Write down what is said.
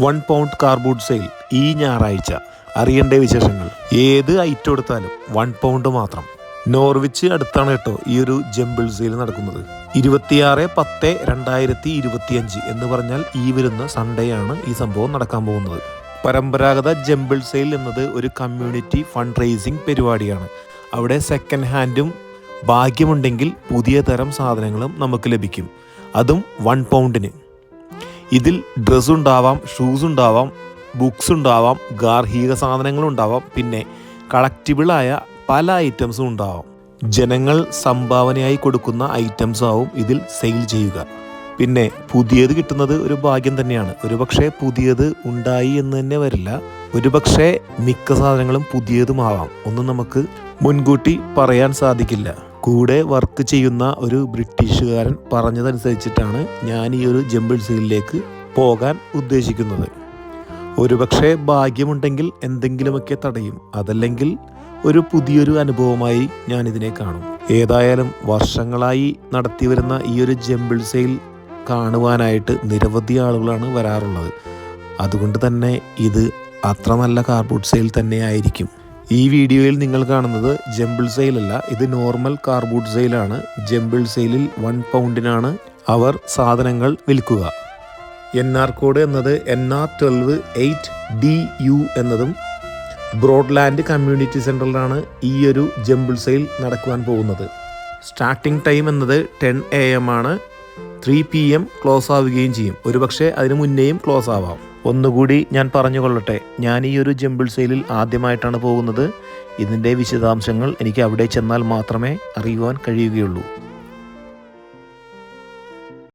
One pound cardboard sale ഈ ഞായറാഴ്ച. അറിയേണ്ട വിശേഷങ്ങൾ? ഏത് ഐറ്റം എടുത്താലും വൺ പൗണ്ട് മാത്രം. നോർവിച്ച് അടുത്താണ് കേട്ടോ ഈ ഒരു ജംബിൾ സെയിൽ നടക്കുന്നത്. ഇരുപത്തിയാറ് പത്ത് രണ്ടായിരത്തി ഇരുപത്തിയഞ്ച് എന്ന് പറഞ്ഞാൽ ഈ വരുന്ന സൺഡേ ആണ് ഈ സംഭവം നടക്കാൻ പോകുന്നത്. പരമ്പരാഗത ജംബിൾ സെയിൽ എന്നത് ഒരു കമ്മ്യൂണിറ്റി ഫണ്ട് റേസിംഗ് പരിപാടിയാണ്. അവിടെ സെക്കൻഡ് ഹാൻഡും ഭാഗ്യമുണ്ടെങ്കിൽ പുതിയ തരം സാധനങ്ങളും നമുക്ക് ലഭിക്കും. അതും വൺ പൗണ്ടിന്. ഇതിൽ ഡ്രസ്സ് ഉണ്ടാവാം ഷൂസ് ഉണ്ടാവാം ബുക്സ് ഉണ്ടാവാം ഗാർഹിക സാധനങ്ങളുണ്ടാവാം പിന്നെ കളക്റ്റിബിളായ പല ഐറ്റംസും ഉണ്ടാവാം. ജനങ്ങൾ സംഭാവനയായി കൊടുക്കുന്ന ഐറ്റംസ് ആവും ഇതിൽ സെയിൽ ചെയ്യുക. പിന്നെ പുതിയത് കിട്ടുന്നത് ഒരു ഭാഗ്യം തന്നെയാണ്. ഒരുപക്ഷെ പുതിയത് ഉണ്ടായി എന്ന് തന്നെ വരില്ല. ഒരുപക്ഷെ മിക്ക സാധനങ്ങളും പുതിയതുമാവാം. ഒന്നും നമുക്ക് മുൻകൂട്ടി പറയാൻ സാധിക്കില്ല. കൂടെ വർക്ക് ചെയ്യുന്ന ഒരു ബ്രിട്ടീഷുകാരൻ പറഞ്ഞതനുസരിച്ചിട്ടാണ് ഞാൻ ഈ ഒരു ജമ്പിൾ സെയിലിലേക്ക് പോകാൻ ഉദ്ദേശിക്കുന്നത്. ഒരുപക്ഷെ ഭാഗ്യമുണ്ടെങ്കിൽ എന്തെങ്കിലുമൊക്കെ തടയും. അതല്ലെങ്കിൽ ഒരു പുതിയൊരു അനുഭവമായി ഞാൻ ഇതിനെ കാണും. ഏതായാലും വർഷങ്ങളായി നടത്തി വരുന്ന ഈ ഒരു ജമ്പിൾ സെയിൽ കാണുവാനായിട്ട് നിരവധി ആളുകളാണ് വരാറുള്ളത്. അതുകൊണ്ട് തന്നെ ഇത് അത്ര നല്ല കാർബോർഡ് സെയിൽ തന്നെ ആയിരിക്കും ഈ വീഡിയോയിൽ നിങ്ങൾ കാണുന്നത് ജംബിൾ സെയിലല്ല ഇത് നോർമൽ കാർബോർഡ് സെയിലാണ് ജംബിൾ സെയിലിൽ വൺ പൗണ്ടിനാണ് അവർ സാധനങ്ങൾ വിൽക്കുക. എൻ ആർ കോഡ് എന്നത് N R twelve eight D U എന്നതും ബ്രോഡ്ലാൻഡ് കമ്മ്യൂണിറ്റി സെന്ററിലാണ് ഈ ഒരു ജംബിൾ സെയിൽ നടക്കുവാൻ പോകുന്നത്. സ്റ്റാർട്ടിംഗ് ടൈം എന്നത് ടെൻ എ എം ആണ്. ത്രീ പി എം ക്ലോസ് ആവുകയും ചെയ്യും. ഒരുപക്ഷെ അതിന് മുന്നേയും ക്ലോസ് ആവാം. ഒന്നുകൂടി ഞാൻ പറഞ്ഞുകൊള്ളട്ടെ. ഞാൻ ഈ ഒരു ജംബിൾ സെയിലിൽ ആദ്യമായിട്ടാണ് പോകുന്നത്. ഇതിന്റെ വിശദാംശങ്ങൾ എനിക്ക് അവിടെ ചെന്നാൽ മാത്രമേ അറിയുവാൻ കഴിയുകയുള്ളൂ.